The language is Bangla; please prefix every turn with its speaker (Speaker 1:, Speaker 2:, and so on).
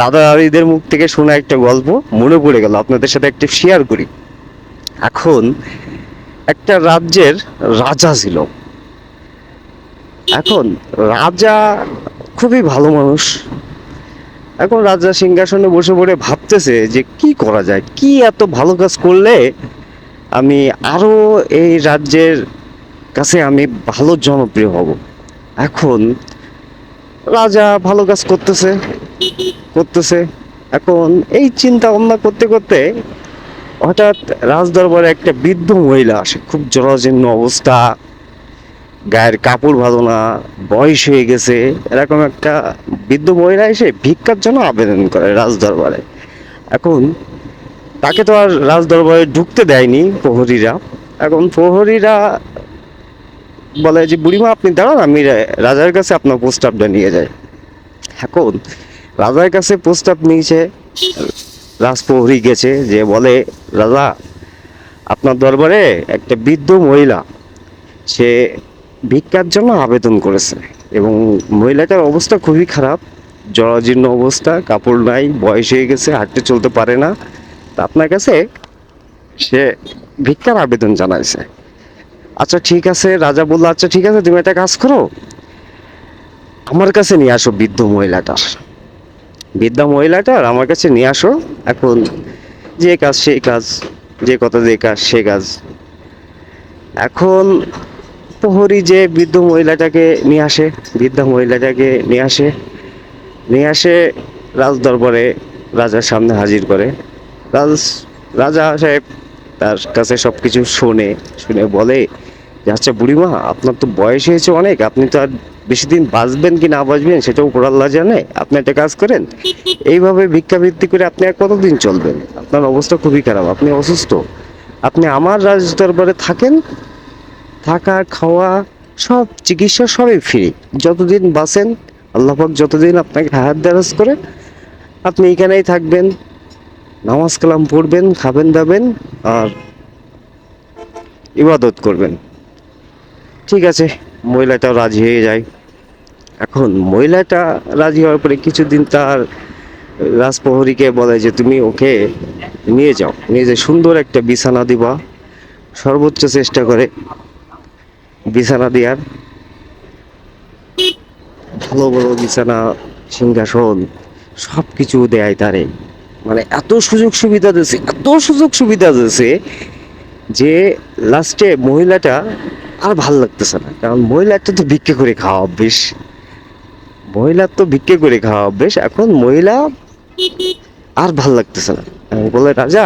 Speaker 1: দাদা মুখ থেকে শোনা একটা গল্প মনে পড়ে গেল, আপনাদের সাথে একটু শেয়ার করি। এখন একটা রাজ্যের রাজা ছিল। এখন রাজা খুবই ভালো মানুষ। এখন রাজা সিংহাসনে বসে পড়ে ভাবতেছে যে কি করা যায়, কি এত ভালো কাজ করলে আমি আরও এই রাজ্যের কাছে আমি ভালো জনপ্রিয় হব। এখন রাজা ভালো কাজ করতেছে। করতেছে। এখন এই চিন্তা ভাবনা করতে করতে হঠাৎ রাজদরবারে একটা বৃদ্ধ মহিলা আসে, খুব জরাজীর্ণ অবস্থা, গায়ের কাপড় ভালো না বয়স হয়ে গেছে, এরকম একটা বৃদ্ধ মহিলা এসে ভিক্ষার জন্য আবেদন করে রাজদরবারে। এখন তাকে তো আর রাজদরবারে ঢুকতে দেয়নি প্রহরীরা। এখন প্রহরীরা বলে যে, বুড়িমা, আপনি দাঁড়ান, আমি রাজার কাছে আপনার প্রস্তাবটা নিয়ে যাই। এখন রাজার কাছে প্রস্তাব নিয়েছে, রাজপ্রহরী গেছে, যে বলে, রাজা, আপনার দরবারে একটা বৃদ্ধ মহিলা, সে ভিক্ষার জন্য আবেদন করেছে এবং মহিলাটার অবস্থা খুবই খারাপ। জরাজীর্ণ অবস্থা, কাপড় নাই, বয়স হয়ে গেছে, হাঁটতে চলতে পারে না। তা আপনার কাছে সে ভিক্ষার আবেদন জানাইছে। আচ্ছা ঠিক আছে, রাজা বলল আচ্ছা ঠিক আছে, তুমি একটা কাজ করো। আমার কাছে নিয়ে আসো বৃদ্ধ মহিলাটার বৃদ্ধা মহিলাটার আমার কাছে নিয়ে আসো। এখন যে কাজ সেই কাজ, যে কথা যে কাজ সে কাজ। এখন প্রহরী যে বৃদ্ধ মহিলাটাকে নিয়ে আসে, বৃদ্ধা মহিলাটাকে নিয়ে আসে নিয়ে আসে রাজ দরবারে, রাজার সামনে হাজির করে। রাজ, রাজা সাহেব তার কাছে সব কিছু শোনে, শুনে বলে, যে আচ্ছা বুড়িমা, আপনার তো বয়স হয়েছে অনেক, আপনি তো আর বেশি দিন বাঁচবেন কি না বাঁচবেন সেটা উপর আল্লাহ জানে। আপনি একটা কাজ করেন, এইভাবে ভিক্ষাবৃত্তি করে আপনি আর কতদিন চলবেন? আপনার অবস্থা খুবই খারাপ, আপনি অসুস্থ। আপনি আমার রাজ দরবারে থাকেন, থাকা, খাওয়া, সব চিকিৎসা সবই ফ্রি যতদিন বাঁচেন, আল্লাহ পাক যতদিন আপনাকে হায়াত দারাজ করে, আপনি এখানেই থাকবেন, নামাজ কালাম পড়বেন, খাবেন, দাবেন, আর ইবাদত করবেন। ঠিক আছে। মহিলাটাও রাজি হয়ে যায়। এখন মহিলাটা রাজি হওয়ার পরে কিছুদিন তার রাজপ্রহরীকে বলে যে, তুমি ওকে নিয়ে যাও। নিয়ে যে সুন্দর একটা বিছানা দিবা। সর্বোচ্চ চেষ্টা করে বিছানা দেওয়ার ভালো ভালো বিছানা, সিংহাসন সব কিছু দেয় তারে। মানে এত সুযোগ সুবিধা দিয়েছে, এত সুযোগ সুবিধা দিয়েছে যে, লাস্টে মহিলাটা আর ভালো লাগতেছে না। কারণ মহিলাটা তো ভিক্ষে করে খাওয়া অভ্যেস। মহিলার তো ভিক্ষে করে খাওয়া অভ্যেস। এখন মহিলা আর ভালো লাগতেছে না। বলে রাজা